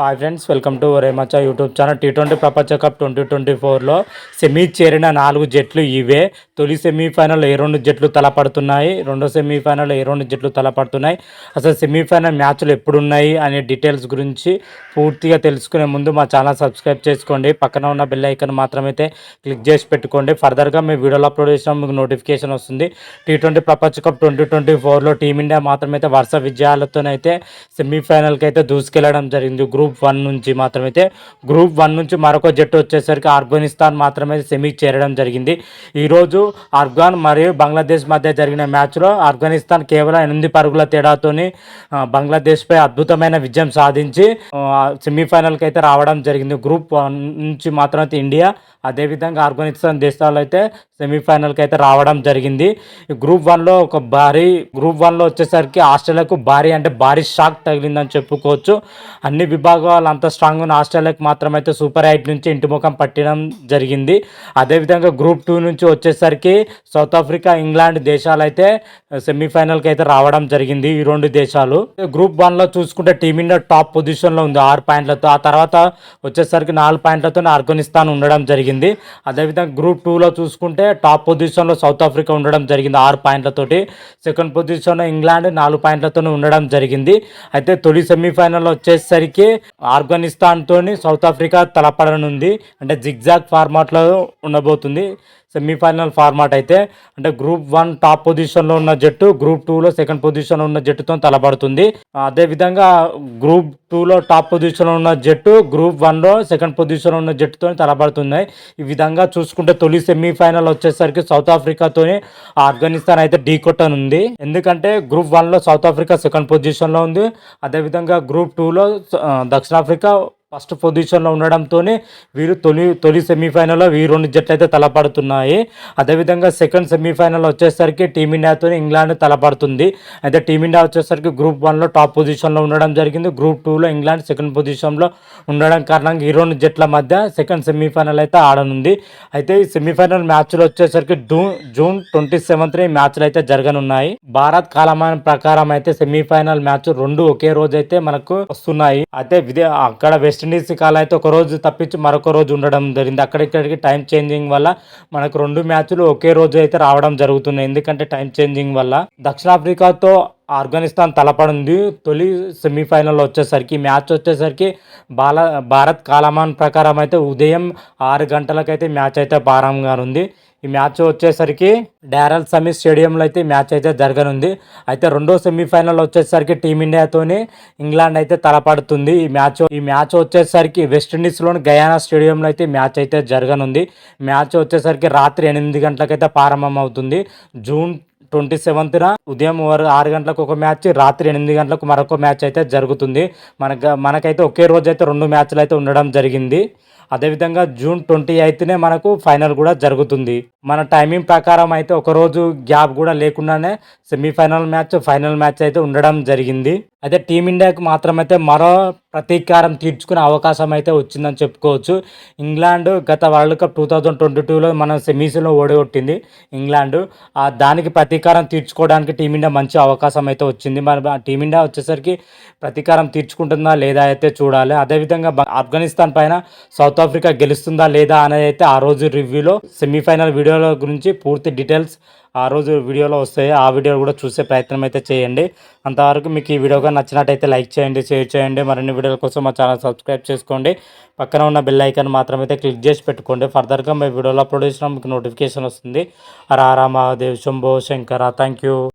Hi friends welcome to రేమచ్చా YouTube channel T twenty ప్రపంచ cup twenty twenty ఫోర్లో semi చేరిన నాలుగు జట్లు ఇవే. తొలి సెమీఫైనల్ ఏ రెండు జట్లు తలపడుతున్నాయి. రెండో సెమీఫైనల్ ఏ రెండు జట్లు తలపడుతున్నాయి. అసలు సెమీఫైనల్ మ్యాచ్లు ఎప్పుడున్నాయి అనే డీటెయిల్స్ గురించి పూర్తిగా తెలుసుకునే ముందు మా ఛానల్ సబ్స్క్రైబ్ చేసుకోండి. పక్కన ఉన్న బెల్ ఐకన్ మాత్రమైతే క్లిక్ చేసి పెట్టుకోండి. ఫర్దర్గా మీ వీడియోలో అప్లోడ్ చేసిన మీకు నోటిఫికేషన్ వస్తుంది. టీ ట్వంటీ ప్రపంచ కప్ ట్వంటీ ట్వంటీ ఫోర్లో టీమిండియా మాత్రమైతే వరుస విజయాలతోనైతే సెమీఫైనల్కి అయితే దూసుకెళ్ళడం జరిగింది. గ్రూప్ గ్రూప్ వన్ నుంచి మాత్రమైతే గ్రూప్ వన్ నుంచి మరొక జట్టు వచ్చేసరికి ఆఫ్ఘనిస్తాన్ మాత్రమే సెమీకి చేరడం జరిగింది. ఈరోజు ఆఫ్ఘాన్ మరియు బంగ్లాదేశ్ మధ్య జరిగిన మ్యాచ్లో ఆఫ్ఘనిస్తాన్ కేవలం ఎనిమిది పరుగుల తేడాతోని బంగ్లాదేశ్పై అద్భుతమైన విజయం సాధించి సెమీఫైనల్కి అయితే రావడం జరిగింది. గ్రూప్ వన్ నుంచి మాత్రమైతే ఇండియా అదేవిధంగా ఆఫ్ఘనిస్తాన్ దేశాలు అయితే సెమీఫైనల్కి అయితే రావడం జరిగింది. గ్రూప్ వన్లో ఒక భారీ గ్రూప్ వన్లో వచ్చేసరికి ఆస్ట్రేలియాకు భారీ అంటే భారీ షాక్ తగిలిందని చెప్పుకోవచ్చు. అన్ని విభాగాలు అంత స్ట్రాంగ్ ఉన్న ఆస్ట్రేలియాకి మాత్రమైతే సూపర్ ఎయిట్ నుంచి ఇంటి ముఖం పట్టడం జరిగింది. అదేవిధంగా గ్రూప్ టూ నుంచి వచ్చేసరికి సౌత్ ఆఫ్రికా ఇంగ్లాండ్ దేశాలు అయితే సెమీఫైనల్కి అయితే రావడం జరిగింది ఈ రెండు దేశాలు. గ్రూప్ వన్లో చూసుకుంటే టీమిండియా టాప్ పొజిషన్లో ఉంది ఆరు పాయింట్లతో. ఆ తర్వాత వచ్చేసరికి నాలుగు పాయింట్లతో ఆఫ్ఘనిస్తాన్ ఉండడం జరిగింది. అదేవిధంగా గ్రూప్ టూలో చూసుకుంటే టాప్ పొజిషన్లో సౌత్ ఆఫ్రికా ఉండడం జరిగింది ఆరు పాయింట్లతోటి. సెకండ్ పొజిషన్లో ఇంగ్లాండ్ నాలుగు పాయింట్లతో ఉండడం జరిగింది. అయితే తొలి సెమీఫైనల్ వచ్చేసరికి ఆఫ్ఘనిస్తాన్తో సౌత్ ఆఫ్రికా తలపడనుంది. అంటే జిగ్జాగ్ ఫార్మాట్లో ఉండబోతుంది. సెమీఫైనల్ ఫార్మాట్ అయితే అంటే గ్రూప్ వన్ టాప్ పొజిషన్లో ఉన్న జట్టు గ్రూప్ టూలో సెకండ్ పొజిషన్లో ఉన్న జట్టుతో తలపడుతుంది. అదేవిధంగా గ్రూప్ టూలో టాప్ పొజిషన్లో ఉన్న జట్టు గ్రూప్ వన్లో సెకండ్ పొజిషన్లో ఉన్న జట్టుతో తలపడుతున్నాయి. ఈ విధంగా చూసుకుంటే తొలి సెమీఫైనల్ వచ్చేసరికి సౌత్ ఆఫ్రికాతోని ఆఫ్ఘనిస్తాన్ అయితే ఢీ కొట్టనుంది. ఎందుకంటే గ్రూప్ వన్లో సౌత్ ఆఫ్రికా సెకండ్ పొజిషన్లో ఉంది. అదేవిధంగా గ్రూప్ టూలో దక్షిణాఫ్రికా ఫస్ట్ పొజిషన్లో ఉండడంతోనే వీరు తొలి తొలి సెమీఫైనల్లో వీరు రెండు జట్లు అయితే తలపడుతున్నాయి. అదేవిధంగా సెకండ్ సెమీఫైనల్ వచ్చేసరికి టీమిండియాతో ఇంగ్లాండ్ తలపడుతుంది. అయితే టీమిండియా వచ్చేసరికి గ్రూప్ వన్లో టాప్ పొజిషన్లో ఉండడం జరిగింది. గ్రూప్ టూలో ఇంగ్లాండ్ సెకండ్ పొజిషన్లో ఉండడం కారణంగా ఈ రెండు జట్ల మధ్య సెకండ్ సెమీఫైనల్ అయితే ఆడనుంది. అయితే ఈ సెమీఫైనల్ మ్యాచ్లు వచ్చేసరికి జూన్ జూన్ ట్వంటీ సెవెంత్న ఈ మ్యాచ్లు అయితే జరగనున్నాయి. భారత్ కాలమానం ప్రకారం అయితే సెమీఫైనల్ మ్యాచ్ రెండు ఒకే రోజు అయితే మనకు వస్తున్నాయి. అయితే అక్కడ వెస్ట్ వెస్టిండీస్ కాలం అయితే ఒక రోజు తప్పించి మరొక రోజు ఉండడం జరిగింది. అక్కడిక్కడికి టైం చేంజింగ్ వల్ల మనకు రెండు మ్యాచ్లు ఒకే రోజు అయితే రావడం జరుగుతున్నాయి. ఎందుకంటే టైం చేంజింగ్ వల్ల దక్షిణాఫ్రికాతో ఆఫ్ఘనిస్తాన్ తలపడింది. తొలి సెమీఫైనల్ వచ్చేసరికి మ్యాచ్ వచ్చేసరికి బాల భారత్ కాలమాన్ ప్రకారం అయితే ఉదయం ఆరు గంటలకైతే మ్యాచ్ అయితే ప్రారంభంగా ఉంది ఈ మ్యాచ్ వచ్చేసరికి డారల్ సమీ స్టేడియంలో అయితే మ్యాచ్ అయితే జరగనుంది. అయితే రెండో సెమీఫైనల్ వచ్చేసరికి టీమిండియాతోనే ఇంగ్లాండ్ అయితే తలపడుతుంది. ఈ మ్యాచ్ ఈ మ్యాచ్ వచ్చేసరికి వెస్టిండీస్లోని గయానా స్టేడియంలో అయితే మ్యాచ్ అయితే జరగనుంది. మ్యాచ్ వచ్చేసరికి రాత్రి ఎనిమిది గంటలకైతే ప్రారంభం అవుతుంది జూన్ ట్వంటీ సెవెంత్న ఉదయం ఆరు గంటలకు ఒక మ్యాచ్ రాత్రి ఎనిమిది గంటలకు మరొక మ్యాచ్ అయితే జరుగుతుంది. మనకు మనకైతే ఒకే రోజు అయితే రెండు మ్యాచ్లు అయితే ఉండడం జరిగింది. అదేవిధంగా జూన్ ట్వంటీ ఎయిత్నే మనకు ఫైనల్ కూడా జరుగుతుంది. మన టైమింగ్ ప్రకారం అయితే ఒకరోజు గ్యాప్ కూడా లేకుండానే సెమీఫైనల్ మ్యాచ్ ఫైనల్ మ్యాచ్ అయితే ఉండడం జరిగింది. అయితే టీమిండియాకి మాత్రమైతే మరో ప్రతీకారం తీర్చుకునే అవకాశం అయితే వచ్చిందని చెప్పుకోవచ్చు. ఇంగ్లాండ్ గత world cup two thousand twenty టూలో మనం సెమీస్లో ఓడగొట్టింది ఇంగ్లాండ్. ఆ దానికి ప్రతీకారం తీర్చుకోవడానికి టీమిండియా మంచి అవకాశం అయితే వచ్చింది. మరి టీమిండియా వచ్చేసరికి ప్రతీకారం తీర్చుకుంటుందా లేదా అయితే చూడాలి. అదేవిధంగా ఆఫ్ఘనిస్తాన్ పైన సౌత్ ఆఫ్రికా గెలుస్తుందా లేదా అనేది అయితే ఆ రోజు రివ్యూలో సెమీఫైనల్ వీడియో వీడియోల గురించి పూర్తి డీటెయిల్స్ ఆ రోజు వీడియోలో వస్తాయి. ఆ వీడియో కూడా చూసే ప్రయత్నం అయితే చేయండి. అంతవరకు మీకు ఈ వీడియోగా నచ్చినట్టయితే లైక్ చేయండి షేర్ చేయండి. మరిన్ని వీడియోల కోసం మా ఛానల్ సబ్స్క్రైబ్ చేసుకోండి. పక్కన ఉన్న బెల్ ఐకాన్ మాత్రమైతే క్లిక్ చేసి పెట్టుకోండి. ఫర్దర్గా మీ వీడియోలో అప్లోడ్ చేసిన మీకు నోటిఫికేషన్ వస్తుంది. రారా మహాదేవ్ శంభో శంకర. Thank you.